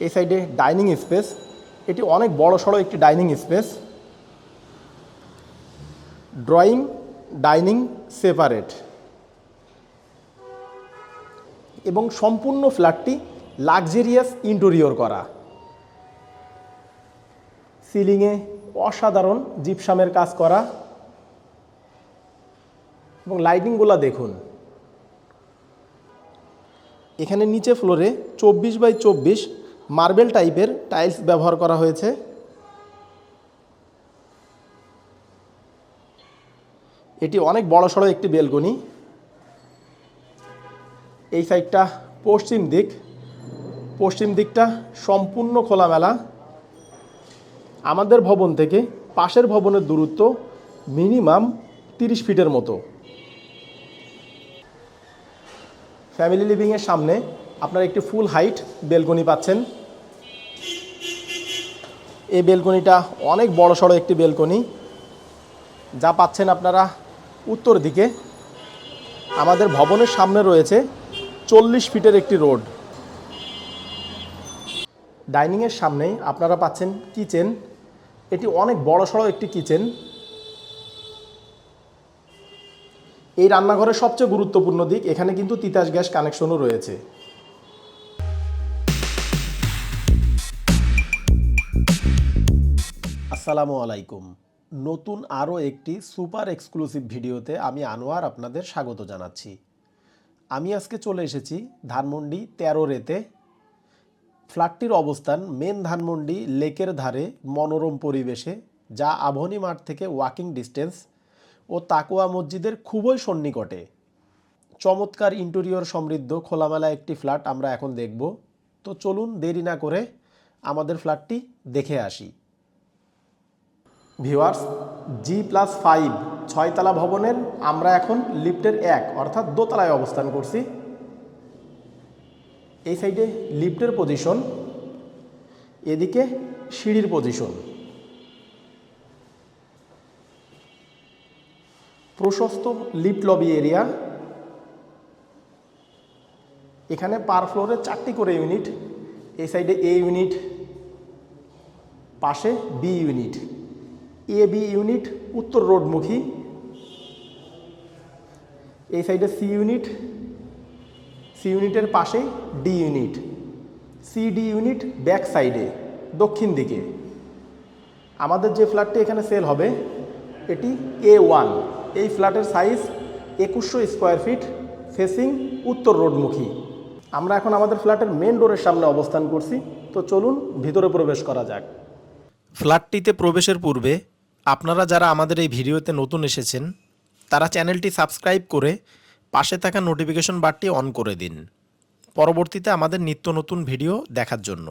এই সাইডে dining space. এটি অনেক বড় সড়ো একটি dining space. Drawing, dining, separate. এবং সম্পূর্ণ ফ্ল্যাটটি লাক্সারিয়াস ইন্টেরিয়র করা। সিলিংয়ে অসাধারণ জিপসামের কাজ করা। এবং লাইটিংগুলো দেখুন। এখানে নিচে ফ্লোরে চব্বিশ বাই চব্বিশ মার্বেল টাইপের টাইলস ব্যবহার করা হয়েছে। এটি অনেক বড় সড়ো একটি বেলকনি। এই সাইডটা পশ্চিম দিক। পশ্চিম দিকটা সম্পূর্ণ খোলামেলা। আমাদের ভবন থেকে পাশের ভবনের দূরত্ব মিনিমাম তিরিশ ফিটের মতো। ফ্যামিলি লিভিংয়ের সামনে আপনার একটি ফুল হাইট বেলকনি পাচ্ছেন। এই বেলকনিটা অনেক বড় সড়ো একটি বেলকনি। যা পাচ্ছেন আপনারা উত্তর দিকে। আমাদের ভবনের সামনে রয়েছে চল্লিশ ফিটের একটি রোড। ডাইনিংয়ের সামনেই আপনারা পাচ্ছেন কিচেন। এটি অনেক বড় সড়ো একটি কিচেন। এই রান্নাঘরের সবচেয়ে গুরুত্বপূর্ণ দিক, এখানে কিন্তু তিতাস গ্যাস কানেকশনও রয়েছে। আসসালামু আলাইকুম। নতুন আরও একটি সুপার এক্সক্লুসিভ ভিডিওতে আমি আনোয়ার আপনাদের স্বাগত জানাচ্ছি। আমি আজকে চলে এসেছি ধানমন্ডি তেরো রেতে। ফ্ল্যাটটির অবস্থান মেন ধানমন্ডি লেকের ধারে মনোরম পরিবেশে, যা আভনী মাঠ থেকে ওয়াকিং ডিস্টেন্স ও তাকুয়া মসজিদের খুবই সন্নিকটে। চমৎকার ইন্টেরিয়র সমৃদ্ধ খোলামেলা একটি ফ্ল্যাট আমরা এখন দেখব। তো চলুন দেরি না করে আমাদের ফ্ল্যাটটি দেখে আসি। ভিওয়ার্স জি প্লাস ফাইভ ছয়তলা ভবনের আমরা এখন লিফটের এক, অর্থাৎ দোতলায় অবস্থান করছি। এই সাইডে লিফটের পজিশন এদিকে সিঁড়ির পজিশন প্রশস্ত লিফট লবি এরিয়া এখানে পার ফ্লোরে চারটি করে ইউনিট এই সাইডে এ ইউনিট পাশে B unit A B unit উত্তর রোডমুখী। এই সাইডে সি ইউনিট সি ইউনিটের পাশে D unit C D unit back সাইডে দক্ষিণ দিকে। আমাদের যে ফ্ল্যাটটি এখানে সেল হবে, এটি এ ওয়ান এই ফ্ল্যাটের সাইজ একুশশো স্কোয়ার ফিট ফেসিং উত্তর রোডমুখী। আমরা এখন আমাদের ফ্ল্যাটের মেন ডোরের সামনে অবস্থান করছি, তো চলুন ভিতরে প্রবেশ করা যাক। ফ্ল্যাটটিতে প্রবেশের পূর্বে আপনারা যারা আমাদের এই ভিডিওতে নতুন এসেছেন, তারা চ্যানেলটি সাবস্ক্রাইব করে পাশে থাকা নোটিফিকেশন বারটি অন করে দিন। পরবর্তীতে আমাদের নিত্য নতুন ভিডিও দেখার জন্য।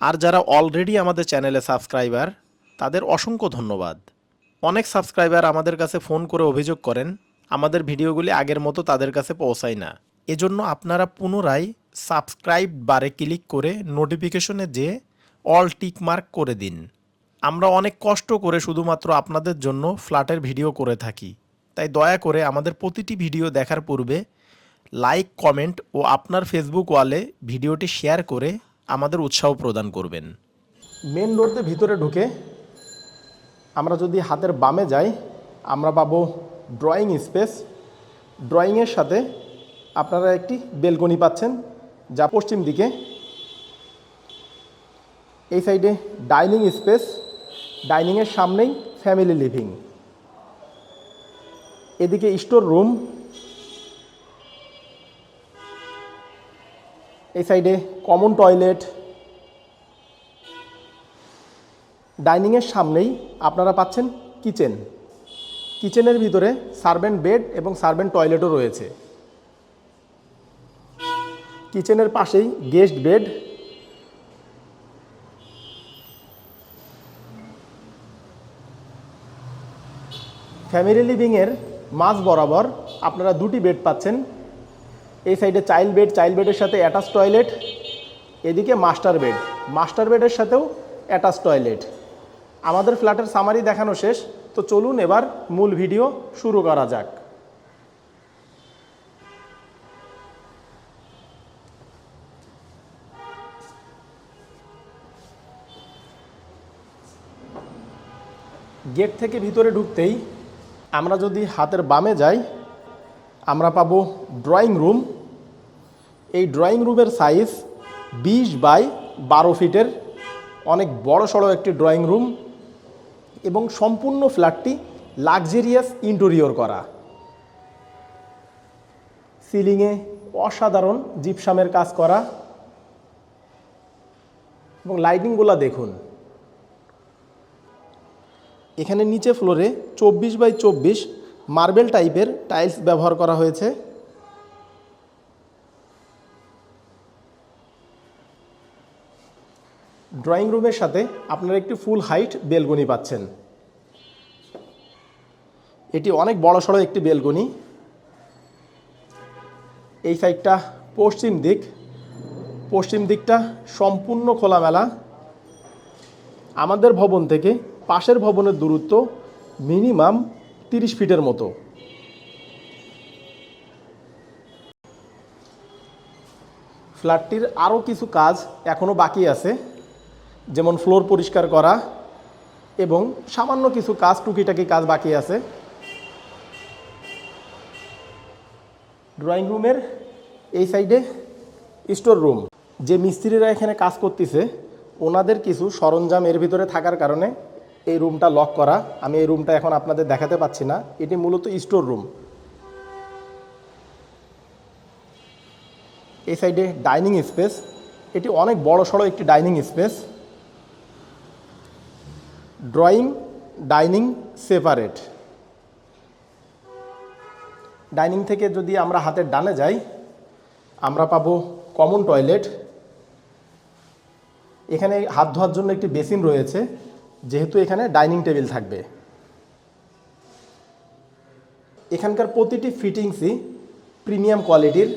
আর যারা অলরেডি আমাদের চ্যানেলে সাবস্ক্রাইবার, তাদের অসংখ্য ধন্যবাদ। অনেক সাবস্ক্রাইবার আমাদের কাছে ফোন করে অভিযোগ করেন, আমাদের ভিডিওগুলি আগের মতো তাদের কাছে পৌঁছায় না। এজন্য আপনারা পুনরায় সাবস্ক্রাইব বারে ক্লিক করে নোটিফিকেশনে যে অল টিক মার্ক করে দিন। আমরা অনেক কষ্ট করে শুধুমাত্র আপনাদের জন্য ফ্ল্যাটের ভিডিও করে থাকি। তাই দয়া করে আমাদের প্রতিটি ভিডিও দেখার পূর্বে লাইক, কমেন্ট ও আপনার ফেসবুক ওয়ালে ভিডিওটি শেয়ার করে আমাদের উৎসাহ প্রদান করবেন। মেন রোড দিয়ে ভিতরে ঢুকে আমরা যদি হাতের বামে যাই, আমরা পাবো ড্রয়িং স্পেস ড্রয়িংয়ের সাথে আপনারা একটি বেলকনি পাচ্ছেন যা পশ্চিম দিকে। এই সাইডে ডাইনিং স্পেস ডাইনিংয়ের সামনেই ফ্যামিলি লিভিং। এদিকে স্টোর রুম। এই সাইডে কমন টয়লেট। ডাইনিংয়ের সামনেই আপনারা পাচ্ছেন কিচেন। কিচেনের ভিতরে সার্ভেন্ট বেড এবং সার্ভেন্ট টয়লেটও রয়েছে। কিচেনের পাশেই গেস্ট বেড ফ্যামিলি লিভিংয়ের মাঝ বরাবর আপনারা দুটি বেড পাচ্ছেন। এই সাইডে চাইল্ড বেড চাইল্ড বেডের সাথে অ্যাটাচ টয়লেট এদিকে মাস্টার বেড মাস্টার বেডের সাথেও অ্যাটাচ টয়লেট আমাদের ফ্ল্যাটের সামারি দেখানো শেষ। তো চলুন এবার মূল ভিডিও শুরু করা যাক। গেট থেকে ভিতরে ঢুকতেই আমরা যদি হাতের বামে যাই, আমরা পাবো ড্রয়িং রুম এই ড্রয়িং রুমের সাইজ বিশ বাই বারো ফিটের অনেক বড় সড়ো একটি ড্রয়িং রুম এবং সম্পূর্ণ ফ্ল্যাটটি লাক্সারিয়াস ইন্টেরিয়র করা। সিলিংয়ে অসাধারণ জিপসামের কাজ করা। এবং লাইটিংগুলো দেখুন। এখানে নিচে ফ্লোরে চব্বিশ বাই চব্বিশ মার্বেল টাইপের টাইলস ব্যবহার করা হয়েছে। ড্রয়িং রুমের সাথে আপনারা একটি ফুল হাইট বেলকনি পাচ্ছেন। এটি অনেক বড় সড়ো একটি বেলকনি এই সাইডটা পশ্চিম দিক। পশ্চিম দিকটা সম্পূর্ণ খোলামেলা। আমাদের ভবন থেকে পাশের ভবনের দূরত্ব মিনিমাম তিরিশ ফিটের মতো। ফ্ল্যাটটির আরও কিছু কাজ এখনও বাকি আছে, যেমন ফ্লোর পরিষ্কার করা এবং সামান্য কিছু কাজ, টুকিটাকি কাজ বাকি আছে। ড্রয়িং রুমের এই সাইডে স্টোর রুম। যে মিস্ত্রিরা এখানে কাজ করতেছে, ওনাদের কিছু সরঞ্জাম এর ভিতরে থাকার কারণে এই রুমটা লক করা। আমি এই রুমটা এখন আপনাদের দেখাতে পাচ্ছি না। এটি মূলত স্টোর রুম এই সাইডে ডাইনিং স্পেস এটি অনেক বড় সড়ো একটি dining space drawing dining separate dining থেকে যদি আমরা হাতের ডানে যাই, আমরা পাবো কমন টয়লেট এখানে হাত ধোয়ার জন্য একটি বেসিন রয়েছে। যেহেতু এখানে ডাইনিং টেবিল থাকবে। এখানকার প্রতিটি ফিটিংসই প্রিমিয়াম কোয়ালিটির।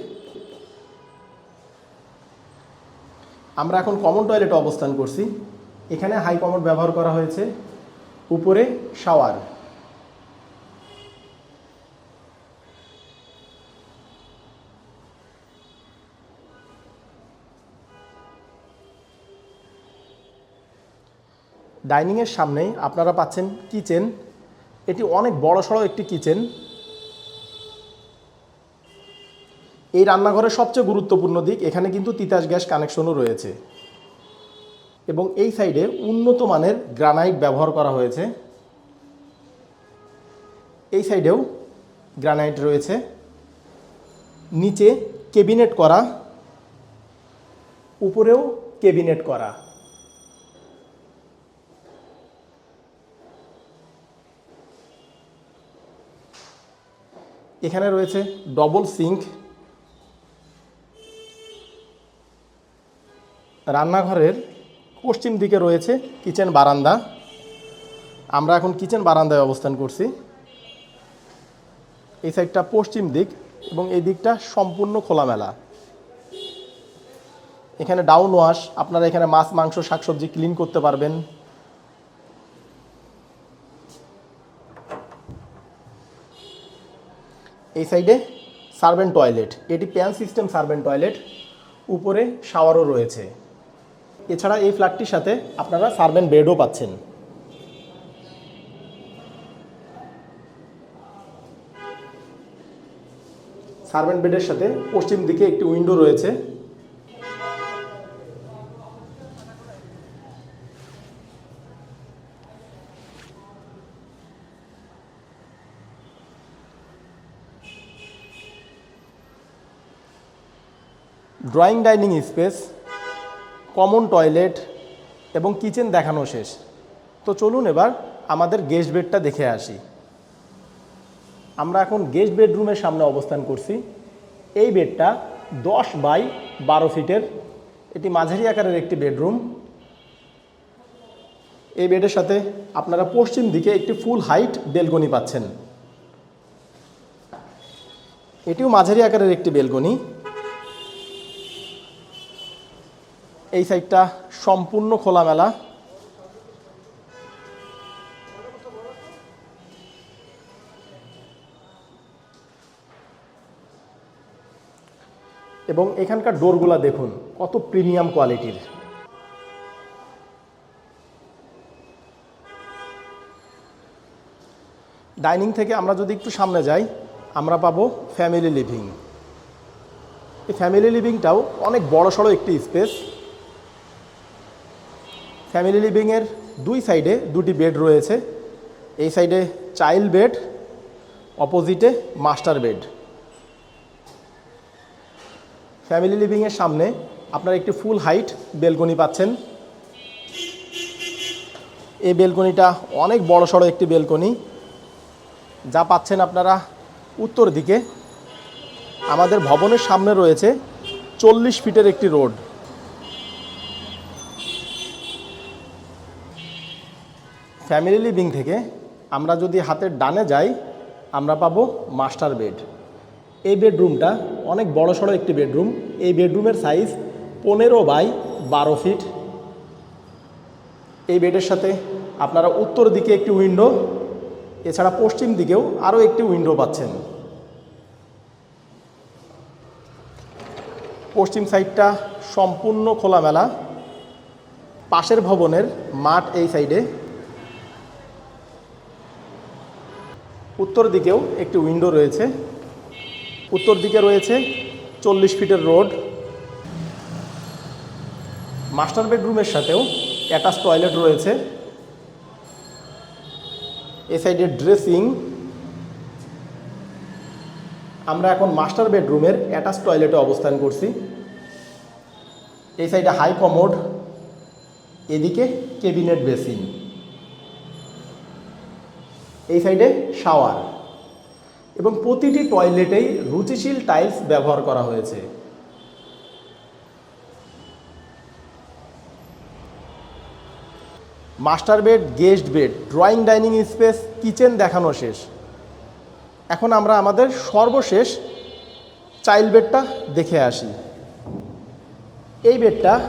আমরা এখন কমন টয়লেটে অবস্থান করছি। এখানে হাই কমোড ব্যবহার করা হয়েছে। উপরে শাওয়ার। ডাইনিংয়ের সামনেই আপনারা পাচ্ছেন কিচেন। এটি অনেক বড় সড়ো একটি কিচেন। এই রান্নাঘরের সবচেয়ে গুরুত্বপূর্ণ দিক, এখানে কিন্তু তিতাস গ্যাস কানেকশনও রয়েছে। এবং এই সাইডে উন্নত মানের গ্রানাইট ব্যবহার করা হয়েছে। এই সাইডেও গ্রানাইট রয়েছে। নিচে কেবিনেট করা, উপরেও কেবিনেট করা। এখানে রয়েছে ডবল সিঙ্ক রান্নাঘরের পশ্চিম দিকে রয়েছে কিচেন বারান্দা। আমরা এখন কিচেন বারান্দায় অবস্থান করছি। এই সাইডটা পশ্চিম দিক এবং এই দিকটা সম্পূর্ণ খোলামেলা। এখানে ডাউন ওয়াশ আপনারা এখানে মাছ, মাংস, শাকসবজি ক্লিন করতে পারবেন। এই সাইডে সার্ভেন্ট টয়লেট। এটি প্যান সিস্টেম সার্ভেন টয়লেট। উপরে শাওয়ারও রয়েছে। এছাড়া এই ফ্ল্যাটটির সাথে আপনারা সার্ভেন্ট বেডও পাচ্ছেন। সার্ভেন্ট বেডের সাথে পশ্চিম দিকে একটি উইন্ডো রয়েছে। Drawing dining space, common toilet এবং কিচেন দেখানো শেষ। তো চলুন এবার আমাদের গেস্ট বেডটা দেখে আসি। আমরা এখন গেস্ট বেডরুমের সামনে অবস্থান করছি। এই বেডটা দশ বাই বারো ফিটের, এটি মাঝারি আকারের একটি বেডরুম। এই বেডের সাথে আপনারা পশ্চিম দিকে একটি ফুল হাইট বেলকনি পাচ্ছেন। এটিও মাঝারি আকারের একটি বেলকনি। এই সাইডটা সম্পূর্ণ খোলামেলা। এবং এখানকার ডোরগুলা দেখুন, কত প্রিমিয়াম কোয়ালিটির। ডাইনিং থেকে আমরা যদি একটু সামনে যাই, আমরা পাবো ফ্যামিলি লিভিং। এই ফ্যামিলি লিভিংটাও অনেক বড় সড়ো একটি স্পেস। ফ্যামিলি লিভিংয়ের দুই সাইডে দুটি বেড রয়েছে। এই সাইডে চাইল্ড বেড, অপোজিটে মাস্টার বেড। ফ্যামিলি লিভিংয়ের সামনে আপনারা একটি ফুল হাইট বেলকনি পাচ্ছেন। এই বেলকনিটা অনেক বড় সড়ো একটি বেলকনি। যা পাচ্ছেন আপনারা উত্তর দিকে। আমাদের ভবনের সামনে রয়েছে চল্লিশ ফিটের একটি রোড। ফ্যামিলি লিভিং থেকে আমরা যদি হাতের ডানে যাই, আমরা পাবো মাস্টার বেড। এই বেডরুমটা অনেক বড় সড়ো একটি বেডরুম। এই বেডরুমের সাইজ পনেরো বাই বারো ফিট। এই বেডের সাথে আপনারা উত্তর দিকে একটি উইন্ডো, এছাড়া পশ্চিম দিকেও আরও একটি উইন্ডো পাচ্ছেন। পশ্চিম সাইডটা সম্পূর্ণ খোলামেলা। পাশের ভবনের মাঠ এই সাইডে। উত্তর দিকেও একটি উইন্ডো রয়েছে। উত্তর দিকে রয়েছে চল্লিশ ফিটের রোড। মাস্টার বেডরুমের সাথেও অ্যাটাচ টয়লেট রয়েছে। এ সাইডে ড্রেসিং। আমরা এখন মাস্টার বেডরুমের অ্যাটাচ টয়লেটে অবস্থান করছি। এই সাইডে হাই কমোড, এদিকে কেবিনেট বেসিন। এই সাইডে শাওয়ার। এবং প্রতিটি টয়লেটেই রুচিশীল টাইলস ব্যবহার করা হয়েছে। Master bed, guest bed, drawing dining space, kitchen দেখানো শেষ। এখন আমরা আমাদের সর্বশেষ চাইল্ড বেডটা দেখে আসি। এই বেডটা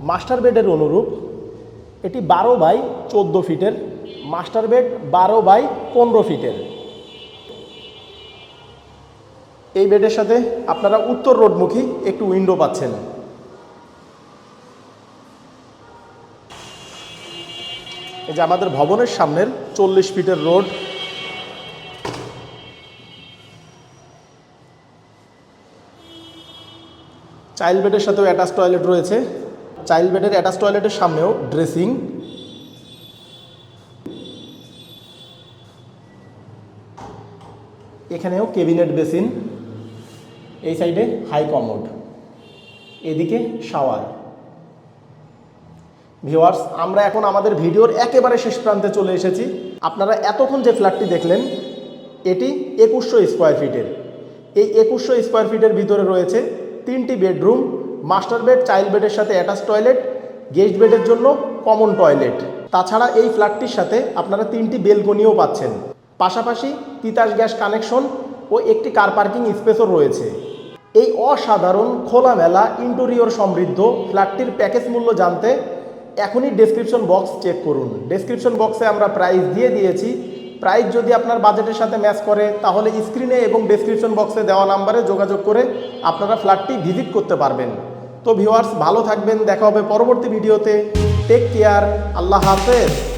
মাস্টার বেডের অনুরূপ, এটি বারো বাই চোদ্দ ফিটের মাস্টার বেড বারো বাই পনেরো ফিটের। এই বেডের সাথে আপনারা উত্তর রোডমুখী একটু উইন্ডো পাচ্ছেন। এই যে আমাদের ভবনের সামনের চল্লিশ ফিটের রোড। চাইল্ড বেডের সাথেও অ্যাটাচ টয়লেট রয়েছে। চাইল্ড বেডের অ্যাটাচ টয়লেটের সামনেও ড্রেসিং কেবিনেট বেসিন, এই সাইডে হাই কমোড, এদিকে শাওয়ার। ভিওয়ার্স আমরা এখন আমাদের ভিডিওর একেবারে শেষ প্রান্তে চলে এসেছি। আপনারা এতক্ষণ যে ফ্ল্যাটটি দেখলেন, এটি একুশশো স্কোয়ার ফিটের। এই একুশশো স্কোয়ার ফিটের ভিতরে রয়েছে তিনটি বেডরুম, মাস্টার বেড, চাইল্ড বেডের সাথে অ্যাটাচ টয়লেট, গেস্ট বেডের জন্য কমন টয়লেট। তাছাড়া এই ফ্ল্যাটটির সাথে আপনারা তিনটি বেলকনিও পাচ্ছেন। পাশাপাশি তিতাস গ্যাস কানেকশন ও একটি কার পার্কিং স্পেসও রয়েছে। এই অসাধারণ খোলামেলা ইন্টেরিয়র সমৃদ্ধ ফ্ল্যাটটির প্যাকেজ মূল্য জানতে এখনই ডেসক্রিপশন বক্স চেক করুন। ডেসক্রিপশন বক্সে আমরা প্রাইস দিয়ে দিয়েছি। প্রাইস যদি আপনার বাজেটের সাথে ম্যাচ করে, তাহলে স্ক্রিনে এবং ডেসক্রিপশন বক্সে দেওয়া নাম্বারে যোগাযোগ করে আপনারা ফ্ল্যাটটি ভিজিট করতে পারবেন। তো ভিউয়ার্স ভালো থাকবেন, দেখা হবে পরবর্তী ভিডিওতে টেক কেয়ার আল্লাহ হাফেজ।